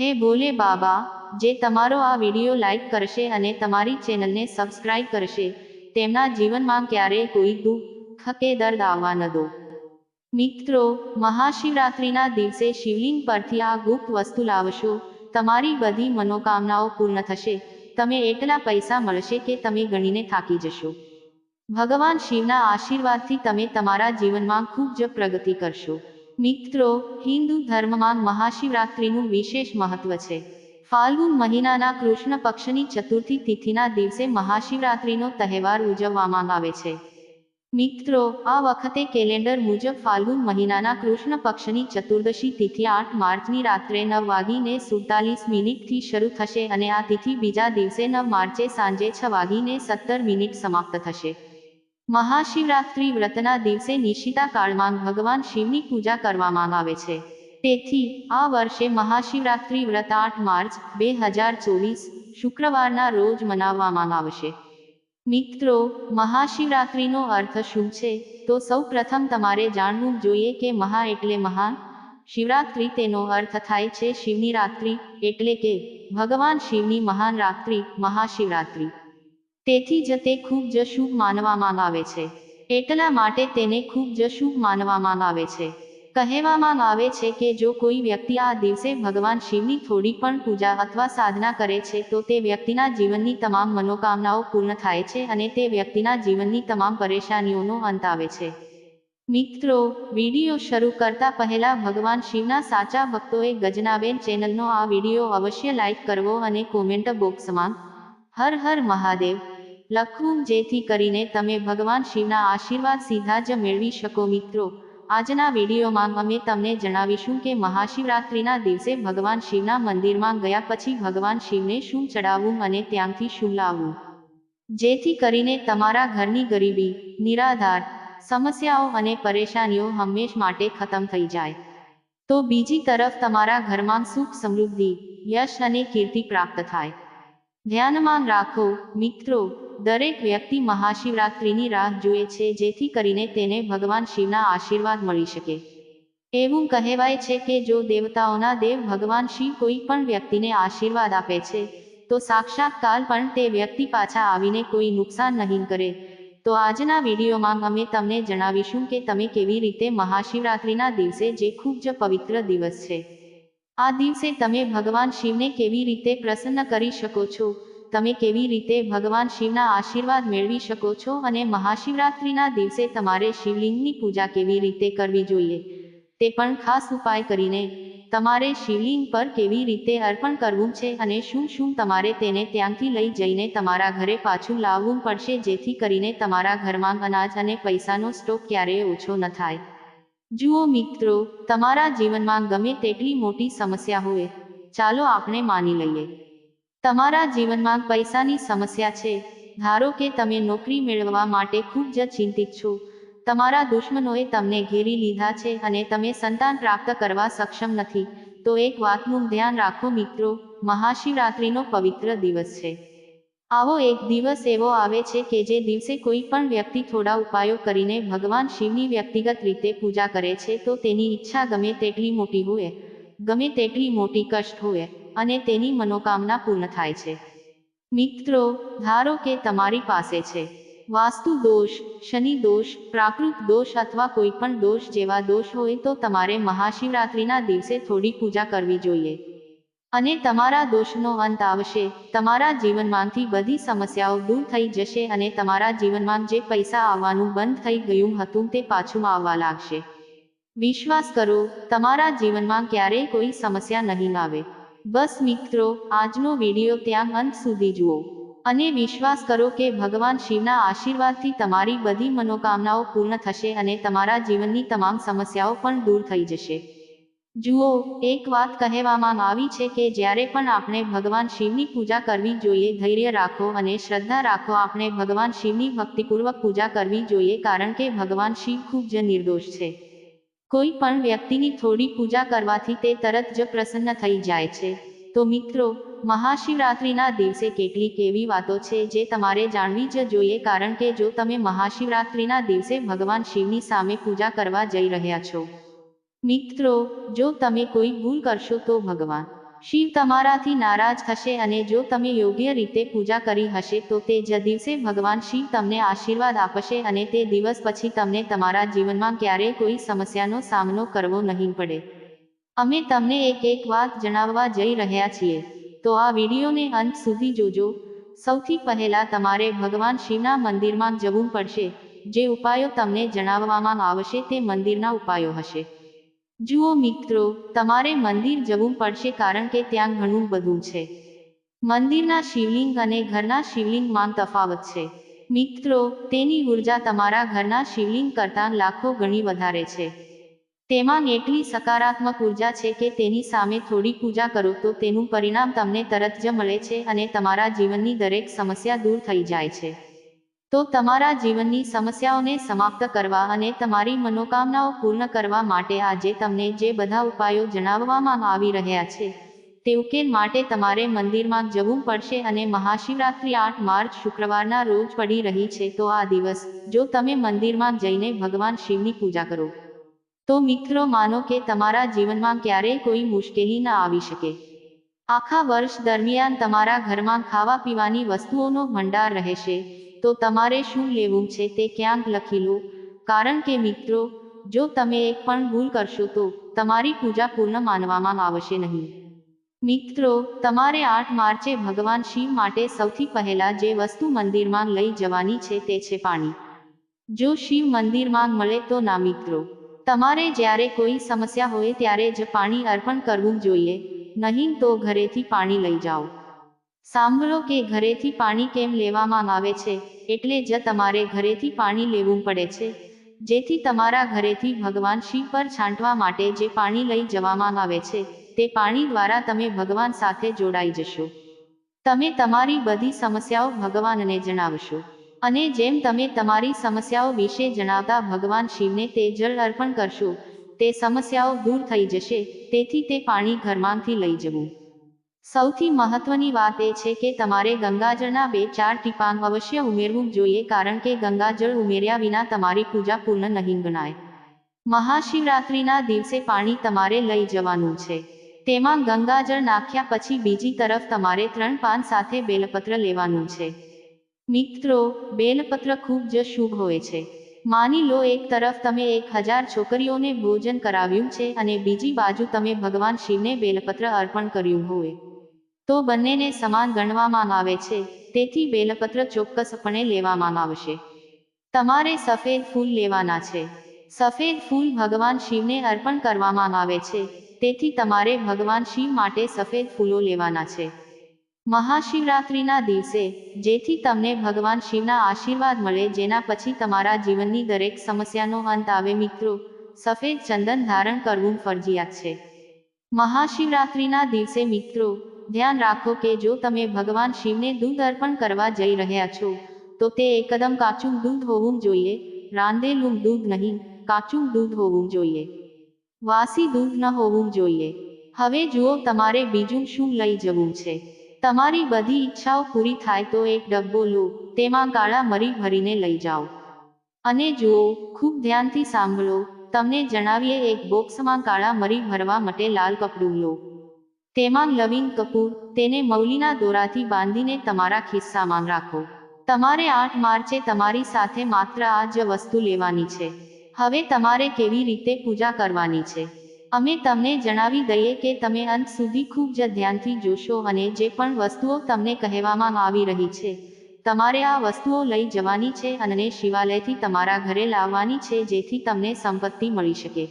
હે ભોલે બાબા, જે તમારો આ વીડિયો લાઈક કરશે અને તમારી ચેનલને સબસ્ક્રાઇબ કરશે, તેમના જીવનમાં ક્યારેય કોઈ દુઃખ કે દર્દ આવવા ન દો. મિત્રો, મહાશિવરાત્રિના દિવસે શિવલિંગ પરથી આ ગુપ્ત વસ્તુ લાવશો, તમારી બધી મનોકામનાઓ પૂર્ણ થશે, તમે એટલા પૈસા મળશે કે તમે ગણીને થાકી જશો. ભગવાન શિવના આશીર્વાદથી તમે તમારા જીવનમાં ખૂબ જ પ્રગતિ કરશો. મિત્રો, હિન્દુ ધર્મમાં મહાશિવરાત્રિનું વિશેષ મહત્વ છે. ફાલ્ગુન મહિનાના કૃષ્ણ પક્ષની ચતુર્થી તિથિના દિવસે મહાશિવરાત્રિનો તહેવાર ઉજવવામાં આવે છે. મિત્રો, આ વખતે કેલેન્ડર મુજબ ફાલ્ગુન મહિનાના કૃષ્ણ પક્ષની ચતુર્દશી તિથિ આઠ માર્ચની રાત્રે નવ વાગીને સુડતાલીસ મિનિટથી શરૂ થશે અને આ તિથિ બીજા દિવસે નવ માર્ચે સાંજે છ વાગીને સત્તર મિનિટ સમાપ્ત થશે. મહાશિવરાત્રિ વ્રતના દિવસે નિશિતા કાળમાં ભગવાન શિવની પૂજા કરવામાં આવે છે. તેથી, આ વર્ષે મહાશિવરાત્રિ વ્રત આઠ માર્ચ, બે હજાર ચોવીસ, શુક્રવારના રોજ મનાવવામાં આવશે મિત્રો, મહાશિવરાત્રિનો અર્થ શું છે? તો સૌ પ્રથમ તમારે જાણવું જોઈએ કે મહા એટલે મહાન. શિવરાત્રિ તેનો અર્થ થાય છે શિવની રાત્રિ, એટલે કે ભગવાન શિવની મહાન રાત્રિ, મહાશિવરાત્રિ. તેથી જ તે ખૂબ જ શુભ માનવામાં આવે છે. એટલા માટે તેને ખૂબ જ શુભ માનવામાં આવે છે. કહેવામાં આવે છે કે જો કોઈ વ્યક્તિ આ દિવસે ભગવાન શિવની થોડી પણ પૂજા અથવા સાધના કરે છે, તો તે વ્યક્તિના જીવનની તમામ મનોકામનાઓ પૂર્ણ થાય છે અને તે વ્યક્તિના જીવનની તમામ પરેશાનીઓનો અંત આવે છે. મિત્રો, વીડિયો શરૂ કરતા પહેલા ભગવાન શિવના સાચા ભક્તોએ ગજનાબેન ચેનલનો આ વીડિયો અવશ્ય લાઈક કરવો અને કોમેન્ટ બોક્સમાં હર હર મહાદેવ. લખવું જેથી કરીને તમે ભગવાન શિવના આશીર્વાદ સીધા જ મેળવી શકો મિત્રો. આજના વિડીયોમાં અમે તમને જણાવીશું કે મહાશિવરાત્રિના દિવસે ભગવાન શિવના મંદિરમાં ગયા પછી ભગવાન શિવને શું ચડાવવું અને ત્યાંથી શું લાવવું. જેથી કરીને તમારા ઘરની ગરીબી, નિરાધાર, સમસ્યાઓ અને પરેશાનીઓ હંમેશ માટે ખતમ થઈ જાય. તો બીજી તરફ તમારા ઘરમાં સુખ સમૃદ્ધિ, યશ અને કીર્તિ પ્રાપ્ત થાય. ધ્યાનમાં રાખો મિત્રો દરેક વ્યક્તિ મહાશિવરાત્રિની રાહ જુએ છે, જેથી કરીને તેને ભગવાન શિવના આશીર્વાદ મળી શકે. એવું કહેવાય છે કે જો દેવતાઓના દેવ ભગવાન શિવ કોઈ પણ વ્યક્તિને આશીર્વાદ આપે છે, તો સાક્ષાત કાલ પણ તે વ્યક્તિ પાછા આવીને કોઈ નુકસાન નહીં કરે. તો આજના વિડીયોમાં અમે તમને જણાવીશું કે તમે કેવી રીતે મહાશિવરાત્રિના દિવસે, જે ખૂબ જ પવિત્ર દિવસ છે, આ દિવસે તમે ભગવાન શિવને કેવી રીતે પ્રસન્ન કરી શકો છો તમે કેવી રીતે ભગવાન શિવના આશીર્વાદ મેળવી શકો છો અને મહાશિવરાત્રિના દિવસે તમારે શિવલિંગની પૂજા કેવી રીતે કરવી જોઈએ? તે પણ ખાસ ઉપાય કરીને, તમારે શિવલિંગ પર કેવી રીતે અર્પણ કરવું છે અને શું શું તમારે તેને ત્યાંથી લઈ જઈને તમારા ઘરે પાછું લાવવું પડશે જેથી કરીને તમારા ઘરમાં અનાજ અને પૈસાનો સ્ટોક ક્યારેય ઓછો ન થાય? જુઓ મિત્રો, તમારા જીવનમાં ગમે તેટલી મોટી સમસ્યા હોય, ચાલો આપણે માની લઈએ. તમારા જીવનમાં પૈસાની સમસ્યા છે. ધારો કે તમે નોકરી મેળવવા માટે ખૂબ જ ચિંતિત છો. તમારા દુશ્મનોએ તમને ઘેરી લીધા છે અને તમે સંતાન પ્રાપ્ત કરવા સક્ષમ નથી. તો એક વાતનું ધ્યાન રાખો મિત્રો, મહાશિવરાત્રિનો પવિત્ર દિવસ છે. આવો એક દિવસ એવો આવે છે કે જે દિવસે કોઈ પણ વ્યક્તિ થોડા ઉપાયો કરીને ભગવાન શિવની વ્યક્તિગત રીતે પૂજા કરે છે તો તેની ઈચ્છા ગમે તેટલી મોટી હોય, ગમે તેટલી મોટી કષ્ટ હોય. અને તેની મનોકામના પૂર્ણ થાય છે. મિત્રો, ધારો કે તમારી પાસે છે. વાસ્તુ દોષ, શનિ દોષ, પ્રાકૃત દોષ અથવા કોઈ પણ દોષ જેવા દોષ હોય તો તમારે મહાશિવરાત્રિના દિવસે થોડી પૂજા કરવી જોઈએ. અને તમારા દોષનો અંત આવશે, તમારા જીવનમાંથી બધી સમસ્યાઓ દૂર થઈ જશે અને તમારા જીવનમાં જે પૈસા આવવાનું બંધ થઈ ગયું હતું તે પાછું આવવા લાગશે. વિશ્વાસ કરો, તમારા જીવનમાં ક્યારેય કોઈ સમસ્યા નહીં આવે. બસ મિત્રો, આજનો વીડિયો ત્યાં અંત સુધી જુઓ અને વિશ્વાસ કરો કે ભગવાન શિવના આશીર્વાદથી તમારી બધી મનોકામનાઓ પૂર્ણ થશે અને તમારા જીવનની તમામ સમસ્યાઓ પણ દૂર થઈ જશે. જુઓ, એક વાત કહેવામાં આવી છે કે જ્યારે પણ આપણે ભગવાન શિવની પૂજા કરવી જોઈએ, ધૈર્ય રાખો અને શ્રદ્ધા રાખો, આપણે ભગવાન શિવની ભક્તિપૂર્વક પૂજા કરવી જોઈએ કારણ કે ભગવાન શિવ ખૂબ જ નિર્દોષ છે. કોઈ પણ વ્યક્તિની થોડી પૂજા કરવાથી તે તરત જ પ્રસન્ન થઈ જાય છે. તો મિત્રો, મહાશિવરાત્રિના દિવસે કેટલીક એવી વાતો છે જે તમારે જાણવી જ જોઈએ કારણ કે જો તમે મહાશિવરાત્રિના દિવસે ભગવાન શિવની સામે પૂજા કરવા જઈ રહ્યા છો. મિત્રો, જો તમે કોઈ ભૂલ કરશો તો ભગવાન શિવ તમારાથી નારાજ થશે અને જો તમે યોગ્ય રીતે પૂજા કરી હશે, તો તે જ દિવસે ભગવાન શિવ તમને આશીર્વાદ આપશે અને તે દિવસ પછી તમને તમારા જીવનમાં ક્યારેય કોઈ સમસ્યાનો સામનો કરવો નહીં પડે. અમે તમને એક એક વાત જણાવવા જઈ રહ્યા છીએ. તો આ વિડીયોને અંત સુધી જોજો. સૌથી પહેલા તમારે ભગવાન શિવના મંદિરમાં જવું પડશે. જે ઉપાયો તમને જણાવવામાં આવશે તે મંદિરના ઉપાયો હશે. જુઓ મિત્રો, તમારે મંદિર જવું પડશે કારણ કે ત્યાં ઘણું બધું છે. મંદિરના શિવલિંગ અને ઘરના શિવલિંગમાં તફાવત છે. મિત્રો, તેની ઊર્જા તમારા ઘરના શિવલિંગ કરતાં લાખો ગણી વધારે છે. તેમાં એટલી સકારાત્મક ઊર્જા છે કે તેની સામે થોડી પૂજા કરો તો તેનું પરિણામ તમને તરત જ મળે છે અને તમારા જીવનની દરેક સમસ્યા દૂર થઈ જાય છે. તો તમારા જીવનની સમસ્યાઓને સમાપ્ત કરવા અને તમારી મનોકામનાઓ પૂર્ણ કરવા માટે આજે તમને જે બધા ઉપાયો જણાવવામાં આવી રહ્યા છે તે ઉકેલ માટે તમારે મંદિરમાં જવું પડશે અને મહાશિવરાત્રિ આઠ માર્ચ શુક્રવારના રોજ પડી રહી છે તો આ દિવસ, જો તમે મંદિરમાં જઈને ભગવાન શિવની પૂજા કરો. તો મિત્રો માનો કે તમારા જીવનમાં ક્યારેય કોઈ મુશ્કેલી ન આવી શકે. આખા વર્ષ દરમિયાન તમારા ઘરમાં ખાવા પીવાની વસ્તુઓનો ભંડાર રહેશે તો તમારે શું લેવું છે તે ક્યાંક લખી લો. કારણ કે મિત્રો, જો તમે એક પણ ભૂલ કરશો તો તમારી પૂજા પૂર્ણ માનવામાં આવશે નહીં. મિત્રો, તમારે આઠ માર્ચે ભગવાન શિવ માટે સૌથી પહેલા જે વસ્તુ મંદિરમાં લઈ જવાની છે તે છે પાણી. જો શિવ મંદિરમાં મળે તો ના મિત્રો. તમારે જ્યારે કોઈ સમસ્યા હોય ત્યારે જ પાણી અર્પણ કરવું જોઈએ. નહીં તો ઘરેથી પાણી લઈ જાઓ. સાંભળો કે ઘરેથી પાણી કેમ લેવામાં આવે છે, એટલે જ તમારે ઘરેથી પાણી લેવું પડે છે. જેથી તમારા ઘરેથી ભગવાન શિવ પર છાંટવા માટે જે પાણી લઈ જવામાં આવે છે, તે પાણી દ્વારા તમે ભગવાન સાથે જોડાઈ જશો. તમે તમારી બધી સમસ્યાઓ ભગવાનને જણાવશો. અને જેમ તમે તમારી સમસ્યાઓ વિશે જણાવતા ભગવાન શિવને તે જળ અર્પણ કરશો, તે સમસ્યાઓ દૂર થઈ જશે, તેથી તે પાણી ઘરમાંથી લઈ જવું. સૌથી મહત્વની વાત એ છે કે તમારે ગંગાજળના બે ચાર ટીપાંગ અવશ્ય ઉમેરવું જોઈએ કારણ કે ગંગાજળ ઉમેર્યા વિના તમારી પૂજા પૂર્ણ નહીં ગણાય. મહાશિવરાત્રિના દિવસે પાણી તમારે લઈ જવાનું છે. તેમાં ગંગાજળ નાખ્યા પછી બીજી તરફ તમારે ત્રણ પાન સાથે બેલપત્ર લેવાનું છે. મિત્રો, બેલપત્ર ખૂબ જ શુભ હોય છે. માની લો એક તરફ તમે એક હજાર છોકરીઓને ભોજન કરાવ્યું છે અને બીજી બાજુ તમે ભગવાન શિવને બેલપત્ર અર્પણ કર્યું હોય. તો બંનેને સમાન ગણવામાં આવે છે. તેથી બેલપત્ર ચોક્કસપણે લેવામાં આવશે. તમારે સફેદ ફૂલ લેવાના છે. સફેદ ફૂલ ભગવાન શિવને અર્પણ કરવામાં આવે છે. તેથી તમારે ભગવાન શિવ માટે સફેદ ફૂલો લેવાના છે. મહાશિવરાત્રિના દિવસે, જેથી તમને ભગવાન શિવના આશીર્વાદ મળે, જેના પછી તમારા જીવનની દરેક સમસ્યાનો અંત આવે. મિત્રો, સફેદ ચંદન ધારણ કરવું ફરજિયાત છે. મહાશિવરાત્રિના દિવસે મિત્રો ધ્યાન રાખો કે જો તમે ભગવાન શિવને દૂધ અર્પણ કરવા જઈ રહ્યા છો, તો તે એકદમ કાચું દૂધ હોવું જોઈએ. રાંધેલું દૂધ નહીં, કાચું દૂધ હોવું જોઈએ. વાસી દૂધ ન હોવું જોઈએ. હવે જુઓ તમારે બીજું શું લઈ જવું છે. તમારી બધી ઈચ્છાઓ પૂરી થાય તો એક ડબ્બો લો, તેમાં કાળા મરી ભરીને લઈ જાઓ. અને જુઓ, ખૂબ ધ્યાનથી સાંભળો. તમને જણાવીએ એક બોક્સમાં કાળા મરી ભરવા માટે લાલ કપડું લો. તેમાં લવિંગ કપૂર તેને મૌલીના દોરાથી બાંધીને તમારા ખિસ્સામાં રાખો. તમારે આઠ માર્ચે તમારી સાથે માત્ર આ જ વસ્તુ લેવાની છે. હવે તમારે કેવી રીતે પૂજા કરવાની છે? અમે તમને જણાવી દઈએ કે તમે અંત સુધી ખૂબ જ ધ્યાનથી જોશો અને જે પણ વસ્તુઓ તમને કહેવામાં આવી રહી છે, તમારે આ વસ્તુઓ લઈ જવાની છે અને શિવાલયથી તમારા ઘરે લાવવાની છે જેથી તમને સંપત્તિ મળી શકે.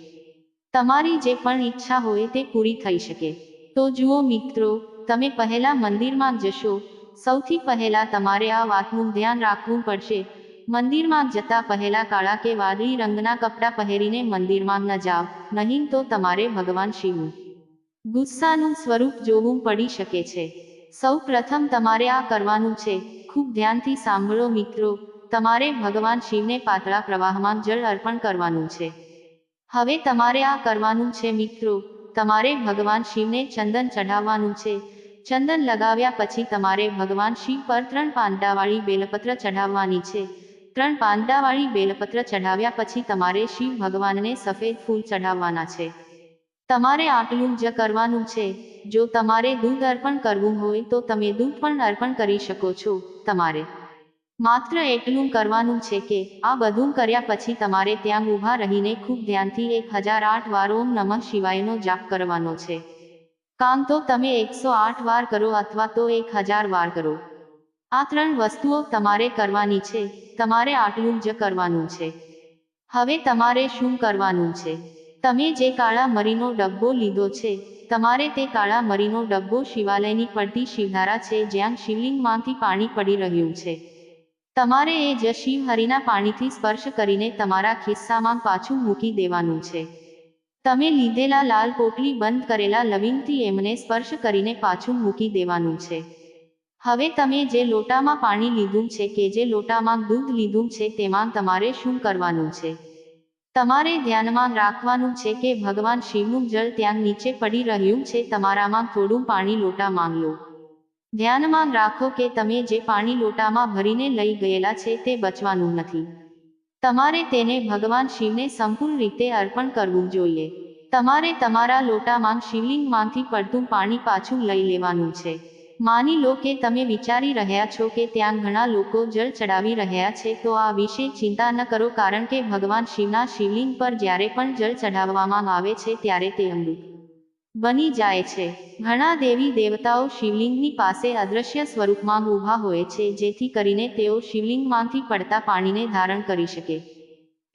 તમારી જે પણ ઈચ્છા હોય તે પૂરી થઈ શકે. તો જુઓ મિત્રો, તમે પહેલા મંદિરમાં જશો. સૌથી પહેલા તમારે આ વાતનું ધ્યાન રાખવું પડશે. મંદિરમાં જતા પહેલા કાળા કે વાદળી રંગના કપડાં પહેરીને મંદિરમાં ન જાઓ, નહીં તો તમારે ભગવાન શિવનું ગુસ્સાનું સ્વરૂપ જોવું પડી શકે છે. સૌ પ્રથમ તમારે આ કરવાનું છે. ખૂબ ધ્યાનથી સાંભળો મિત્રો, તમારે ભગવાન શિવને પાતળા પ્રવાહમાં જળ અર્પણ કરવાનું છે. હવે તમારે આ કરવાનું છે મિત્રો તમારે ભગવાન શિવને ચંદન ચઢાવવાનું છે. ચંદન લગાવ્યા પછી તમારે ભગવાન શિવ પર ત્રણ પાંદાવાળી બેલપત્ર ચઢાવવાની છે. ત્રણ પાંદાવાળી બેલપત્ર ચઢાવ્યા પછી તમારે શિવ ભગવાનને સફેદ ફૂલ ચઢાવવાના છે. તમારે આટલું જ કરવાનું છે. જો તમારે દૂધ અર્પણ કરવું હોય તો તમે દૂધ પણ અર્પણ કરી શકો છો. તમારે માત્ર એટલું કરવાનું છે કે, આ બધું કર્યા પછી તમારે ત્યાં ઊભા રહીને ખૂબ ધ્યાનથી એક હજાર આઠ વાર ઓમ નમઃ શિવાયનો જાપ કરવાનો છે. કામ તો તમે એકસો આઠ વાર કરો અથવા તો એક હજાર વાર કરો. આ ત્રણ વસ્તુઓ તમારે કરવાની છે, તમારે આટલું જ કરવાનું છે. હવે તમારે શું કરવાનું છે? તમે જે કાળા મરીનો ડબ્બો લીધો છે, તમારે તે કાળા મરીનો ડબ્બો શિવાલયની પડતી શિવધારા છે જ્યાં શિવલિંગમાંથી પાણી પડી રહ્યું છે. તમારે એ જ શિવ પાણીથી સ્પર્શ કરીને તમારા ખિસ્સામાં પાછું મૂકી દેવાનું છે. તમે લીધેલા લાલ પોટલી બંધ કરેલા લવિંગથી એમને સ્પર્શ કરીને પાછું મૂકી દેવાનું છે. હવે તમે જે લોટામાં પાણી લીધું છે કે જે લોટામાં દૂધ લીધું છે તેમાં તમારે શું કરવાનું છે? તમારે ધ્યાનમાં રાખવાનું છે કે ભગવાન શિવનું જળ ત્યાં નીચે પડી રહ્યું છે, તમારામાં થોડું પાણી લોટા માંગ લો. ધ્યાનમાં રાખો કે તમે જે પાણી લોટામાં ભરીને લઈ ગયેલા છે તે બચવાનું નથી. તમારે તેને ભગવાન શિવને સંપૂર્ણ રીતે અર્પણ કરવું જોઈએ. તમારે તમારા લોટામાં શિવલિંગમાંથી પડતું પાણી પાછું લઈ લેવાનું છે. માની લો કે તમે વિચારી રહ્યા છો કે ત્યાં ઘણા લોકો જળ ચડાવી રહ્યા છે તો આ વિશે ચિંતા ન કરો કારણ કે ભગવાન શિવના શિવલિંગ પર જ્યારે પણ જળ ચઢાવવામાં આવે છે ત્યારે તે અમૃત બની જાય છે. ઘણા દેવી દેવતાઓ શિવલિંગની પાસે અદ્રશ્ય સ્વરૂપમાં ઊભા હોય છે, જેથી કરીને તેઓ શિવલિંગમાંથી પડતા પાણીને ધારણ કરી શકે.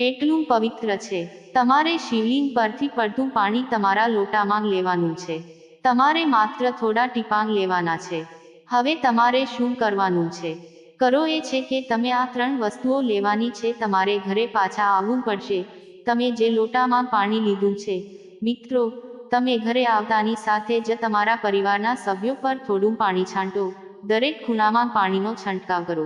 એટલું પવિત્ર છે. તમારે શિવલિંગ પરથી પડતું પાણી તમારા લોટામાં લેવાનું છે. તમારે માત્ર થોડા ટીપાંગ લેવાના છે. હવે તમારે શું કરવાનું છે? કરો એ છે કે તમે આ ત્રણ વસ્તુઓ લેવાની છે, તમારે ઘરે પાછા આવવું પડશે. તમે જે લોટામાં પાણી લીધું છે. મિત્રો તમે ઘરે આવતાની સાથે જ તમારા પરિવારના સભ્યો પર થોડું પાણી છાંટો. દરેક ખૂણામાં પાણીનો છંટકાવ કરો.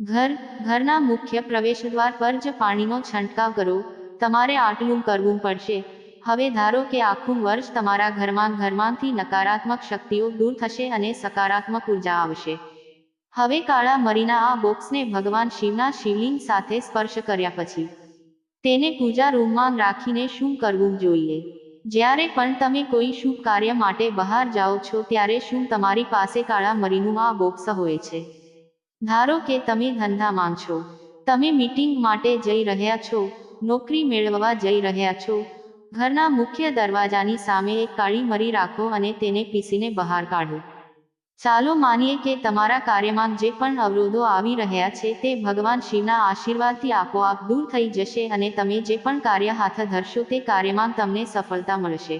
ઘર, ઘરના મુખ્ય પ્રવેશદ્વાર પર જ પાણીનો છંટકાવ કરો. તમારે આટલું કરવું પડશે. હવે ધારો કે આખું વર્ષ તમારા ઘરમાં ઘરમાંથી નકારાત્મક શક્તિઓ દૂર થશે અને સકારાત્મક ઊર્જા આવશે. હવે કાળા મરીના આ બોક્સને ભગવાન શિવના શિવલિંગ સાથે સ્પર્શ કર્યા પછી, તેને પૂજા રૂમમાં રાખીને શું કરવું જોઈએ? જ્યારે પણ તમે કોઈ શુભ કાર્ય માટે બહાર જાઓ છો ત્યારે શું તમારી પાસે કાળા મરીનું આ બોક્સ હોય છે? ધારો કે તમે ધંધામાં છો તમે મીટિંગ માટે જઈ રહ્યા છો, નોકરી મેળવવા જઈ રહ્યા છો. ઘરના મુખ્ય દરવાજાની સામે એક કાળી મરી રાખો અને તેને પીસીને બહાર કાઢો. ચાલો માનીએ કે તમારા કાર્યમાં જે પણ અવરોધો આવી રહ્યા છે તે ભગવાન શિવના આશીર્વાદથી આપોઆપ દૂર થઈ જશે અને તમે જે પણ કાર્ય હાથ ધરશો તે કાર્યમાં તમને સફળતા મળશે.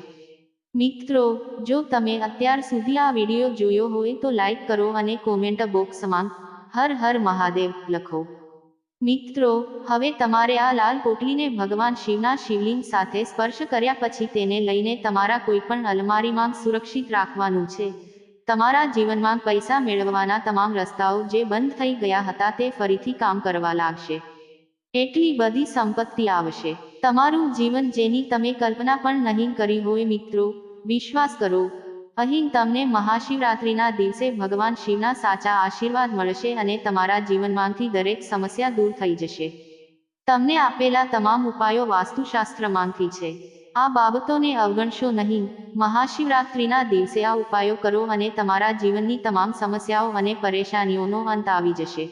મિત્રો, જો તમે અત્યાર સુધી આ વીડિયો જોયો હોય તો લાઈક કરો અને કોમેન્ટ બોક્સમાં હર હર મહાદેવ લખો. મિત્રો, હવે તમારે આ લાલ પોટલીને ભગવાન શિવના શિવલિંગ સાથે સ્પર્શ કર્યા પછી તેને લઈને તમારા કોઈપણ અલમારીમાં સુરક્ષિત રાખવાનું છે. તમારા જીવનમાં પૈસા મેળવવાના તમામ રસ્તાઓ જે બંધ થઈ ગયા હતા તે ફરીથી કામ કરવા લાગશે. એટલી બધી સંપત્તિ આવશે. તમારું જીવન જેની તમે કલ્પના પણ નહીં કરી હોય મિત્રો, વિશ્વાસ કરો. અહીં તમને મહાશિવરાત્રિના દિવસે ભગવાન શિવના સાચા આશીર્વાદ મળશે અને તમારા જીવનમાંથી દરેક સમસ્યા દૂર થઈ જશે. તમને આપેલા તમામ ઉપાયો વાસ્તુશાસ્ત્રમાંથી છે. આ બાબતોને અવગણશો નહીં. મહાશિવરાત્રિના દિવસે આ ઉપાયો કરો અને તમારા જીવનની તમામ સમસ્યાઓ અને પરેશાનીઓનો અંત આવી જશે.